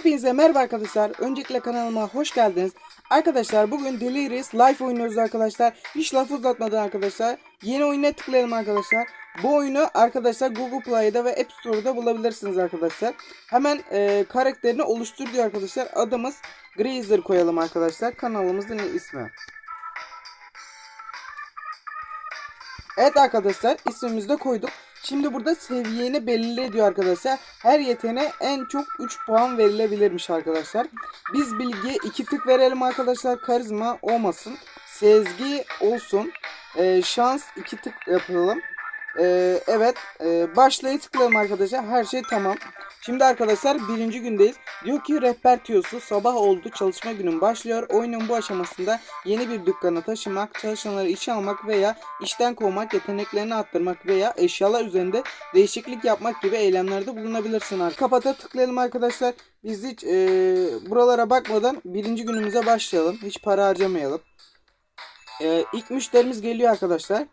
Hepinize merhaba arkadaşlar. Öncelikle kanalıma hoş geldiniz. Arkadaşlar bugün Delirious Life oynuyoruz arkadaşlar. Hiç laf uzatmadan arkadaşlar. Yeni oyuna tıklayalım arkadaşlar. Bu oyunu arkadaşlar Google Play'de ve App Store'da bulabilirsiniz arkadaşlar. Hemen e, karakterini oluştur diyor arkadaşlar. Adımız Grazer koyalım arkadaşlar. Kanalımızın ismi. Evet arkadaşlar ismimizi de koyduk. Şimdi burada seviyeni belirle diyor arkadaşlar. Her yeteneğe en çok 3 puan verilebilirmiş arkadaşlar. Biz bilgiye 2 tık verelim arkadaşlar. Karizma olmasın. Sezgi olsun. Ee, şans 2 tık yapalım. Ee, evet. E, başlayı tıklayalım arkadaşlar. Her şey tamam. Şimdi arkadaşlar birinci gündeyiz. Diyor ki rehber tiyosu sabah oldu çalışma günün başlıyor. Oyunun bu aşamasında yeni bir dükkana taşımak, çalışanları işe almak veya işten kovmak, yeteneklerini arttırmak veya eşyalar üzerinde değişiklik yapmak gibi eylemlerde bulunabilirsin. Artık. Kapata tıklayalım arkadaşlar. Biz hiç e, buralara bakmadan birinci günümüze başlayalım. Hiç para harcamayalım. E, ilk müşterimiz geliyor arkadaşlar.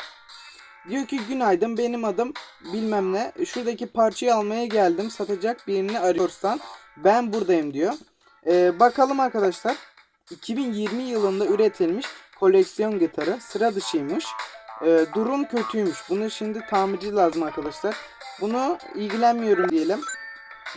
Diyor ki günaydın benim adım bilmem ne. Şuradaki parçayı almaya geldim. Satacak birini arıyorsan ben buradayım diyor. Ee, bakalım arkadaşlar. 2020 yılında üretilmiş koleksiyon gitarı. Sıra dışıymış. Ee, durum kötüymüş. Bunu şimdi tamirci lazım arkadaşlar. Bunu ilgilenmiyorum diyelim.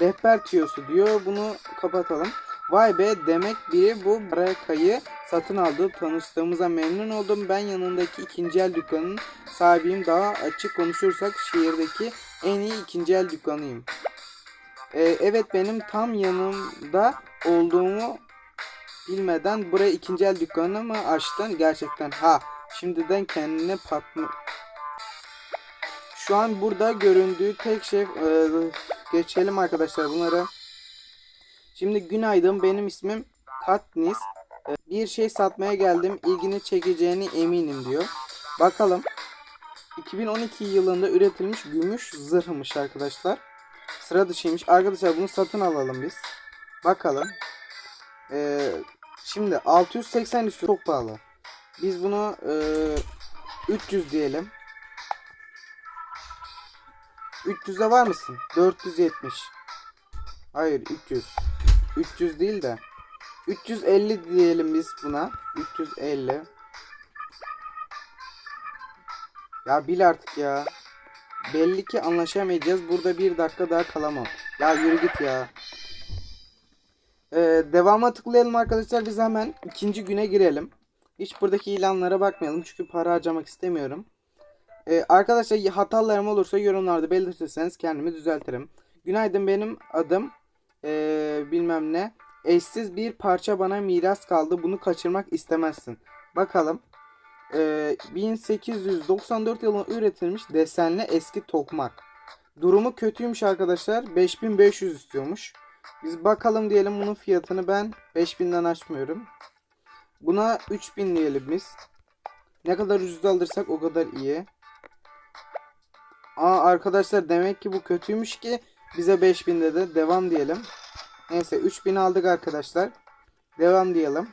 Rehber tiyosu diyor. Bunu kapatalım. Vay be demek biri bu barakayı satın aldı. Tanıştığımıza memnun oldum. Ben yanındaki ikinci el dükkanının sahibiyim. Daha açık konuşursak şehirdeki en iyi ikinci el dükkanıyım. Ee, evet benim tam yanımda olduğumu bilmeden buraya ikinci el dükkanı mı açtın? Gerçekten ha şimdiden kendine patlı. Şu an burada göründüğü tek şey e, geçelim arkadaşlar bunları. Şimdi günaydın benim ismim Katniss. Ee, Bir şey satmaya geldim. İlgini çekeceğine eminim diyor. Bakalım. 2012 yılında üretilmiş gümüş zırhmış arkadaşlar. Sıra dışıymış. Arkadaşlar bunu satın alalım biz. Bakalım. Ee, şimdi 680 üstü çok pahalı. Biz bunu e, 300 diyelim. 300'e var mısın? 470. Hayır 300. 300 değil de 350 diyelim biz buna. 350. Ya bil artık ya. Belli ki anlaşamayacağız. Burada bir dakika daha kalamam. Ya yürü git ya. Ee, devama tıklayalım arkadaşlar. Biz hemen ikinci güne girelim. Hiç buradaki ilanlara bakmayalım. Çünkü para harcamak istemiyorum. Ee, arkadaşlar hatalarım olursa yorumlarda belirtirseniz kendimi düzeltirim. Günaydın benim adım ee, bilmem ne. Eşsiz bir parça bana miras kaldı. Bunu kaçırmak istemezsin. Bakalım. Ee, 1894 yılında üretilmiş desenli eski tokmak. Durumu kötüymüş arkadaşlar. 5500 istiyormuş. Biz bakalım diyelim bunun fiyatını ben 5000'den açmıyorum. Buna 3000 diyelim biz. Ne kadar ucuz alırsak o kadar iyi. Aa arkadaşlar demek ki bu kötüymüş ki bize 5000'de de devam diyelim. Neyse 3000 aldık arkadaşlar. Devam diyelim.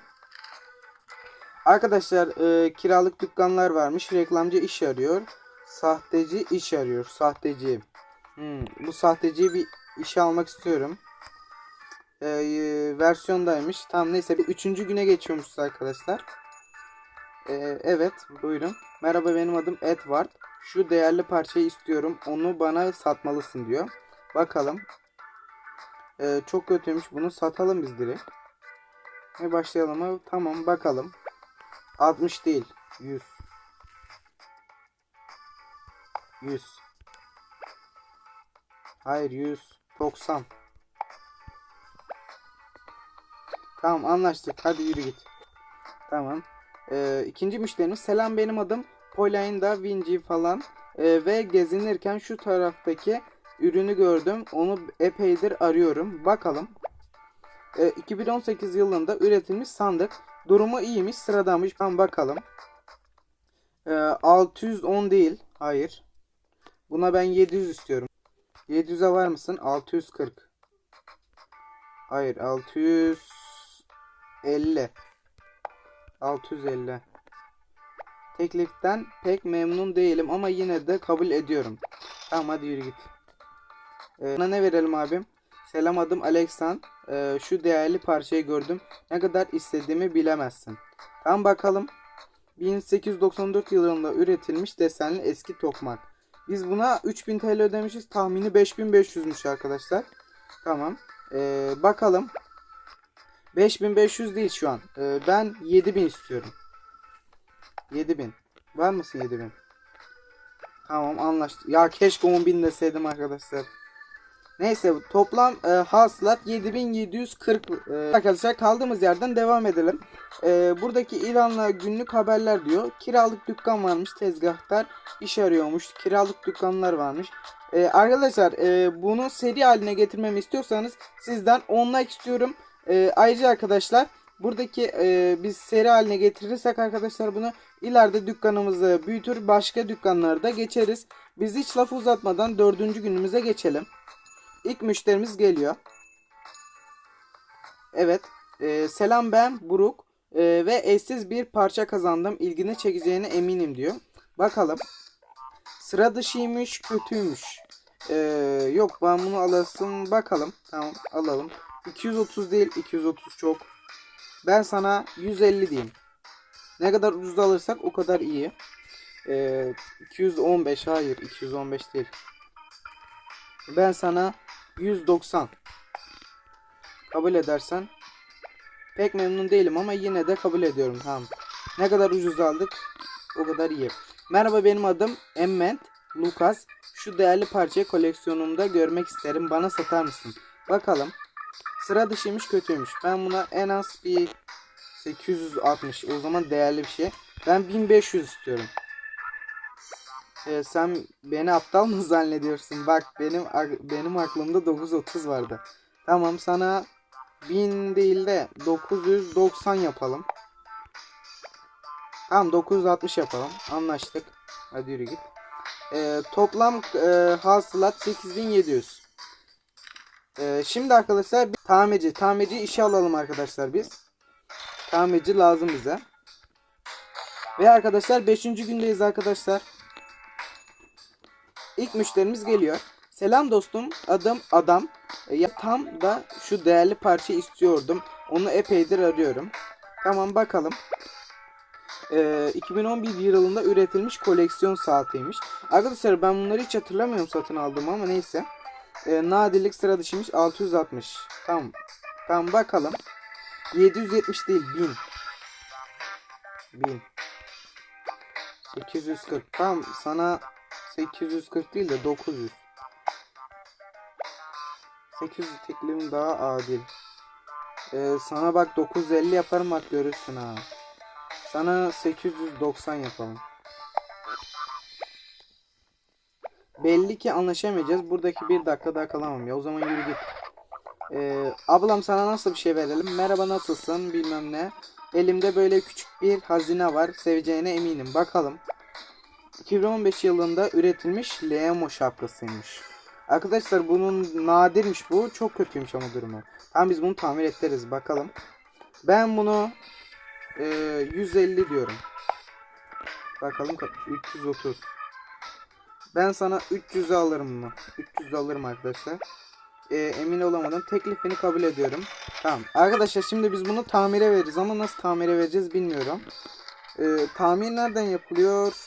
Arkadaşlar e, kiralık dükkanlar varmış. Reklamcı iş arıyor. Sahteci iş arıyor. Sahteci. Hmm, bu sahteciyi bir işe almak istiyorum. E, e, versiyondaymış. Tamam neyse bir üçüncü güne geçiyormuşuz arkadaşlar. E, evet buyurun. Merhaba benim adım Edward. Şu değerli parçayı istiyorum. Onu bana satmalısın diyor. Bakalım. Ee, çok kötüymüş. Bunu satalım biz direkt. Ve başlayalım mı? Tamam bakalım. 60 değil. 100. 100. Hayır 100. 90. Tamam anlaştık. Hadi yürü git. Tamam. Ee, ikinci müşterimiz. Selam benim adım Pauline da Vinci falan. Ee, ve gezinirken şu taraftaki ürünü gördüm. Onu epeydir arıyorum. Bakalım. E, 2018 yılında üretilmiş sandık. Durumu iyiymiş, sıradanmış. Ben bakalım. E, 610 değil. Hayır. Buna ben 700 istiyorum. 700'e var mısın? 640. Hayır, 650. 650. Tekliften pek memnun değilim ama yine de kabul ediyorum. Tamam hadi yürü git. Ee, ne verelim abim? Selam adım Alexan. Ee, şu değerli parçayı gördüm. Ne kadar istediğimi bilemezsin. Tamam bakalım. 1894 yılında üretilmiş desenli eski tokmak. Biz buna 3000 TL ödemişiz. Tahmini 5500'müş arkadaşlar. Tamam. Ee, bakalım. 5500 değil şu an. Ee, ben 7000 istiyorum. 7000. Var mısın 7000? Tamam anlaştık. Ya keşke 10.000 deseydim arkadaşlar. Neyse toplam e, hasılat 7740 e, arkadaşlar kaldığımız yerden devam edelim. E, buradaki ilanla günlük haberler diyor. Kiralık dükkan varmış tezgahtar iş arıyormuş. Kiralık dükkanlar varmış. E, arkadaşlar e, bunu seri haline getirmemi istiyorsanız sizden 10 like istiyorum. E, ayrıca arkadaşlar buradaki e, biz seri haline getirirsek arkadaşlar bunu ileride dükkanımızı büyütür başka dükkanlarda geçeriz. Biz hiç laf uzatmadan dördüncü günümüze geçelim. İlk müşterimiz geliyor. Evet. e, selam ben Buruk. E, ve eşsiz bir parça kazandım. İlgini çekeceğine eminim diyor. Bakalım. Sıra dışıymış, kötüymüş. E, yok ben bunu alasın. Bakalım. Tamam alalım. 230 değil. 230 çok. Ben sana 150 diyeyim. Ne kadar ucuz alırsak o kadar iyi. E, 215 hayır 215 değil. Ben sana 190 kabul edersen pek memnun değilim ama yine de kabul ediyorum tamam. Ne kadar ucuz aldık o kadar iyi. Merhaba benim adım Emment Lucas. Şu değerli parçayı koleksiyonumda görmek isterim. Bana satar mısın? Bakalım. Sıra dışıymış kötüymüş. Ben buna en az bir 860. O zaman değerli bir şey. Ben 1500 istiyorum. Ee, sen beni aptal mı zannediyorsun? Bak benim benim aklımda 930 vardı. Tamam sana 1000 değil de 990 yapalım. Tamam 960 yapalım. Anlaştık. Hadi yürü git. Ee, toplam e, hasılat 8700. Ee, şimdi arkadaşlar bir tamirci. Tamirci işe alalım arkadaşlar biz. Tamirci lazım bize. Ve arkadaşlar 5. gündeyiz arkadaşlar. İlk müşterimiz geliyor. Selam dostum. Adım Adam. E, Ya tam da şu değerli parçayı istiyordum. Onu epeydir arıyorum. Tamam bakalım. Ee, 2011 yılında üretilmiş koleksiyon saatiymiş. Arkadaşlar ben bunları hiç hatırlamıyorum satın aldım ama neyse. Ee, nadirlik sıra dışıymış 660. Tamam. Tamam bakalım. 770 değil 1000. 1000. 840. Tamam sana 840 değil de 900. 800 teklifim daha adil. Ee, sana bak 950 yaparım bak görürsün ha. Sana 890 yapalım. Belli ki anlaşamayacağız. Buradaki bir dakika daha kalamam ya. O zaman yürü git. Ee, ablam sana nasıl bir şey verelim? Merhaba nasılsın? Bilmem ne. Elimde böyle küçük bir hazine var. Seveceğine eminim. Bakalım. 2015 yılında üretilmiş Leamo şapkasıymış. Arkadaşlar bunun nadirmiş bu. Çok kötüymüş ama durumu. Tamam biz bunu tamir ederiz bakalım. Ben bunu e, 150 diyorum. Bakalım ka- 330. Ben sana 300'e alırım bunu. 300 alırım arkadaşlar. E, emin olamadım. Teklifini kabul ediyorum. Tamam. Arkadaşlar şimdi biz bunu tamire veririz ama nasıl tamire vereceğiz bilmiyorum. E, tamir nereden yapılıyor?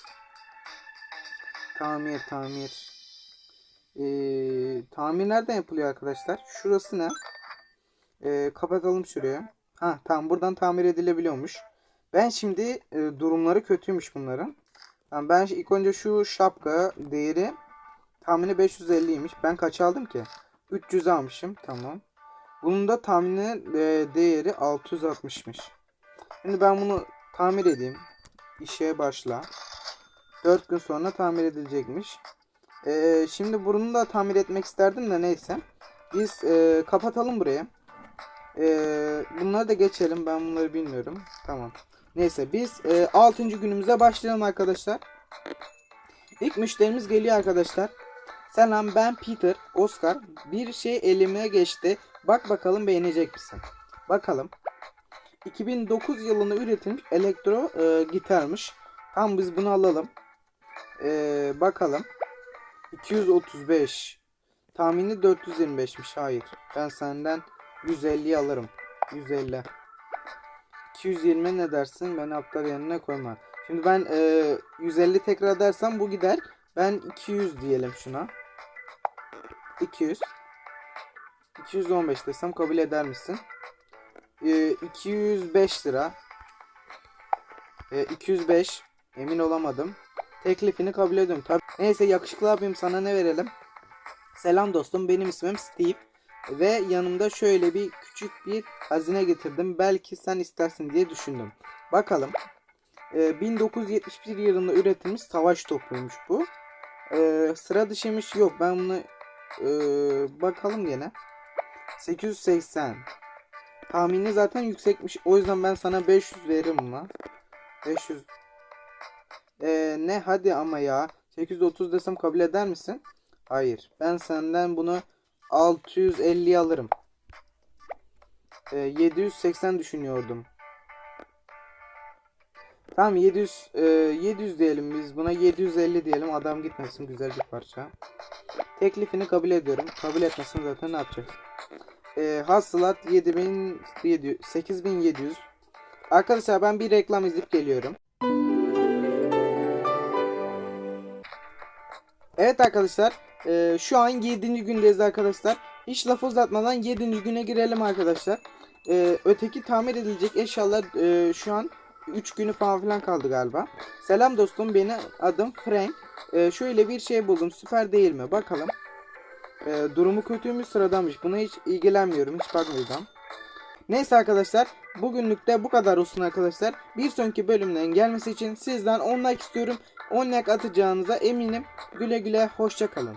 Tamir tamir. Ee, tamir nereden yapılıyor arkadaşlar? Şurası ne? Ee, kapatalım şuraya. Ha tamam buradan tamir edilebiliyormuş. Ben şimdi e, durumları kötüymüş bunların. Tamam, ben ilk önce şu şapka değeri tahmini 550'ymiş. Ben kaç aldım ki? 300 almışım. Tamam. Bunun da tahmini e, değeri 660'mış. Şimdi ben bunu tamir edeyim. İşe başla. 4 gün sonra tamir edilecekmiş. Ee, şimdi bunu da tamir etmek isterdim de neyse. Biz e, kapatalım burayı. Ee, bunları da geçelim. Ben bunları bilmiyorum. Tamam. Neyse biz e, 6. günümüze başlayalım arkadaşlar. İlk müşterimiz geliyor arkadaşlar. Selam ben Peter, Oscar. Bir şey elime geçti. Bak bakalım beğenecek misin? Bakalım. 2009 yılında üretilmiş elektro e, gitarmış. Tamam biz bunu alalım. Ee, bakalım. 235. Tahmini 425'miş. Hayır. Ben senden 150 alırım. 150. 220 ne dersin? Beni aptal yerine koyma. Şimdi ben e, 150 tekrar dersem bu gider. Ben 200 diyelim şuna. 200. 215 desem kabul eder misin? E, 205 lira. E, 205. Emin olamadım. Teklifini kabul ediyorum. Tabii. Neyse yakışıklı abim sana ne verelim? Selam dostum benim ismim Steve. Ve yanımda şöyle bir küçük bir hazine getirdim. Belki sen istersin diye düşündüm. Bakalım. Ee, 1971 yılında üretilmiş savaş topuymuş bu. Ee, sıra dışıymış yok. Ben bunu ee, bakalım gene. 880. Tahmini zaten yüksekmiş. O yüzden ben sana 500 veririm ama. 500. Ee, ne hadi ama ya. 830 desem kabul eder misin? Hayır. Ben senden bunu 650 alırım. Ee, 780 düşünüyordum. Tamam 700 e, 700 diyelim biz buna 750 diyelim adam gitmesin güzel bir parça. Teklifini kabul ediyorum. Kabul etmesin zaten ne yapacağız? Ee, hasılat 7700 8700. Arkadaşlar ben bir reklam izleyip geliyorum. Evet arkadaşlar e, şu an 7. gündeyiz arkadaşlar. Hiç laf uzatmadan 7. güne girelim arkadaşlar. E, öteki tamir edilecek eşyalar e, şu an 3 günü falan filan kaldı galiba. Selam dostum benim adım Frank. E, şöyle bir şey buldum süper değil mi bakalım. E, durumu kötüymüş sıradanmış buna hiç ilgilenmiyorum hiç bakmayacağım. Neyse arkadaşlar bugünlük de bu kadar olsun arkadaşlar. Bir sonraki bölümden gelmesi için sizden 10 like istiyorum. 10 like atacağınıza eminim. Güle güle hoşça kalın.